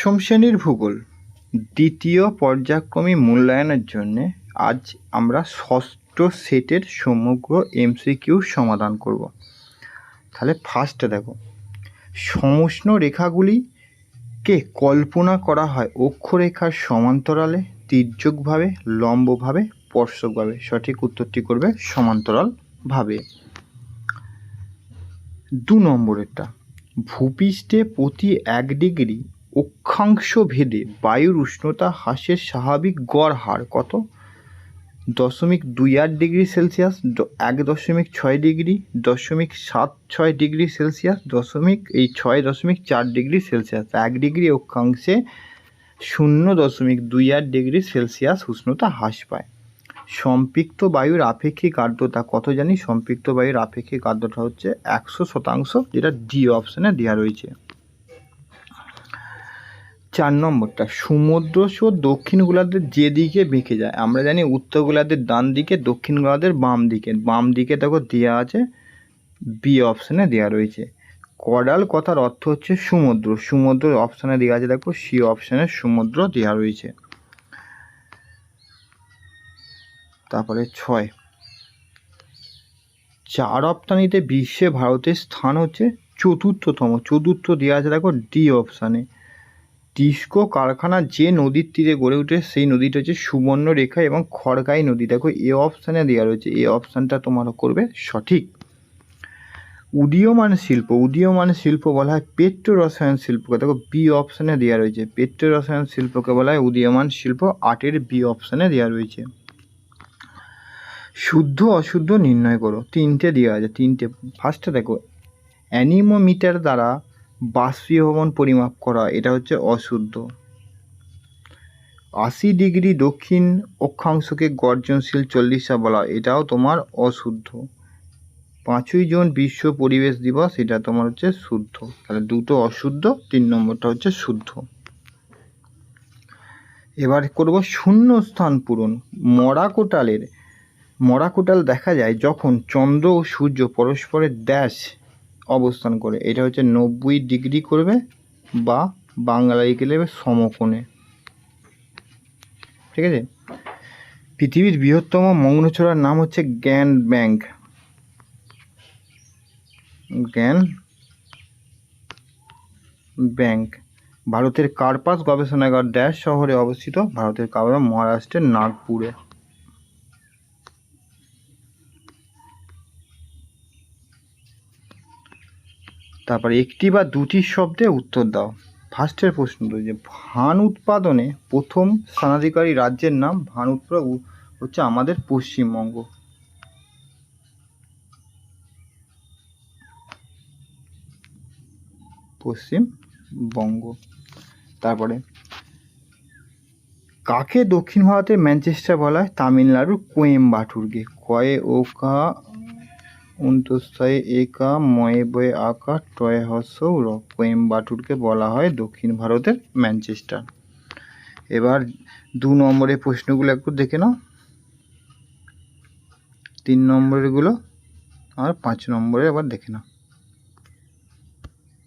দশম শ্রেণির ভূগোল, দ্বিতীয় পর্যায়ক্রমী মূল্যায়নের জন্যে আজ আমরা ষষ্ঠ সেটের সমগ্র এমসিকিউ সমাধান করব। তাহলে ফার্স্টে দেখো, সমষ্ণ রেখাগুলিকে কল্পনা করা হয় অক্ষরেখার সমান্তরালে, তির্যকভাবে, লম্বভাবে, স্পর্শকভাবে, সঠিক উত্তরটি করবে সমান্তরালভাবে। দু নম্বরেরটা, ভূপৃষ্ঠে প্রতি এক ডিগ্রি অক্ষাংশ ভেদে বায়ুর উষ্ণতা হ্রাসের স্বাভাবিক গড় হার কত? দশমিক দুই আট ডিগ্রি সেলসিয়াস এক দশমিক ছয় ডিগ্রি, দশমিক সাত ছয় ডিগ্রি সেলসিয়াস, দশমিক, এই ছয় দশমিক চার ডিগ্রি সেলসিয়াস। এক ডিগ্রি অক্ষাংশে শূন্য দশমিক দুই আট ডিগ্রি সেলসিয়াস উষ্ণতা হ্রাস পায়। সম্পৃক্ত বায়ুর আপেক্ষিক আর্দ্রতা কত জানি? সম্পৃক্ত বায়ুর আপেক্ষিক আর্দ্রতা হচ্ছে একশো শতাংশ, যেটা ডি অপশানে দেওয়া রয়েছে। চার নম্বরটা, সমুদ্র স্রোত দক্ষিণ গোলার্ধের যে দিকে বেঁকে যায়, আমরা জানি উত্তর গোলার্ধের ডান দিকে, দক্ষিণ গোলার্ধের বাম দিকে। বাম দিকে দেখো দেওয়া আছে বি অপশানে দেওয়া রয়েছে। করাল কথার অর্থ হচ্ছে সমুদ্র সমুদ্র অপশানে দেওয়া আছে, দেখো সি অপশানে সমুদ্র দেওয়া রয়েছে। তারপরে ছয়। চা রপ্তানিতে বিশ্বে ভারতের স্থান হচ্ছে চতুর্থতম, চতুর্থ দেওয়া আছে, দেখো ডি অপশানে টিস্কো কারখানা যে নদীর তীরে গড়ে ওঠে সেই নদীটা হচ্ছে সুবর্ণরেখা এবং খড়গাই নদী। দেখো, এ অপশানে দেওয়া রয়েছে। এ অপশানটা তোমরা করবে সঠিক। উদীয়মান শিল্প উদীয়মান শিল্প বলা হয় পেট্রো রসায়ন শিল্পকে। দেখো বি অপশানে দেওয়া রয়েছে। পেট্রো রসায়ন শিল্পকে বলা হয় উদীয়মান শিল্প। আটের বি অপশানে দেওয়া রয়েছে। শুদ্ধ, অশুদ্ধ নির্ণয় করো। তিনটে দেওয়া আছে, তিনটে। ফার্স্টে দেখো, অ্যানিমোমিটার দ্বারা বাষ্পীভবন পরিমাপ করা, এটা হচ্ছে অশুদ্ধ। আশি ডিগ্রি দক্ষিণ অক্ষাংশকে গর্জনশীল চল্লিশা বলা, এটাও তোমার অশুদ্ধ। পাঁচই জুন বিশ্ব পরিবেশ দিবস, এটা তোমার হচ্ছে শুদ্ধ। তাহলে দুটো অশুদ্ধ, তিন নম্বরটা হচ্ছে শুদ্ধ। এবার করব শূন্য স্থান পূরণ। মরা কোটালের মরা কোটাল দেখা যায় যখন চন্দ্র ও সূর্য পরস্পরের ড্যাশ অবস্থান করে। এটা হচ্ছে নব্বই ডিগ্রি করবে বা বাংলায় গেলে সমকোণে। ঠিক আছে? পৃথিবীর বৃহত্তম মগ্নছড়ার নাম হচ্ছে জ্ঞান ব্যাংক। জ্ঞান ব্যাংক। ভারতের কার্পাস গবেষণাগার ড্যাশ শহরে অবস্থিত। ভারতের কার্পাস মহারাষ্ট্রের নাগপুরে। তারপরে একটি বা দুটি শব্দে উত্তর দাও। ফার্স্টের প্রশ্ন রয়েছে ভান উৎপাদনে প্রথম স্থানাধিকারী রাজ্যের নাম ভান উৎপাদন হচ্ছে আমাদের পশ্চিমবঙ্গ। পশ্চিমবঙ্গ। তারপরে, কাকে দক্ষিণ ভারতের ম্যানচেস্টার বলা হয়? তামিলনাড়ুর কোয়েম্বাটুরকে। কয়ে ওকা অন্তস্থায়ী একা ময়ে বয়ে আকা টয়ে হস্য র কোয়েম্বাটুরকে বলা হয় দক্ষিণ ভারতের ম্যানচেস্টার। এবার দু নম্বরের প্রশ্নগুলো একটু দেখে নাও। তিন নম্বরেরগুলো আর পাঁচ নম্বরে আবার দেখে নাও।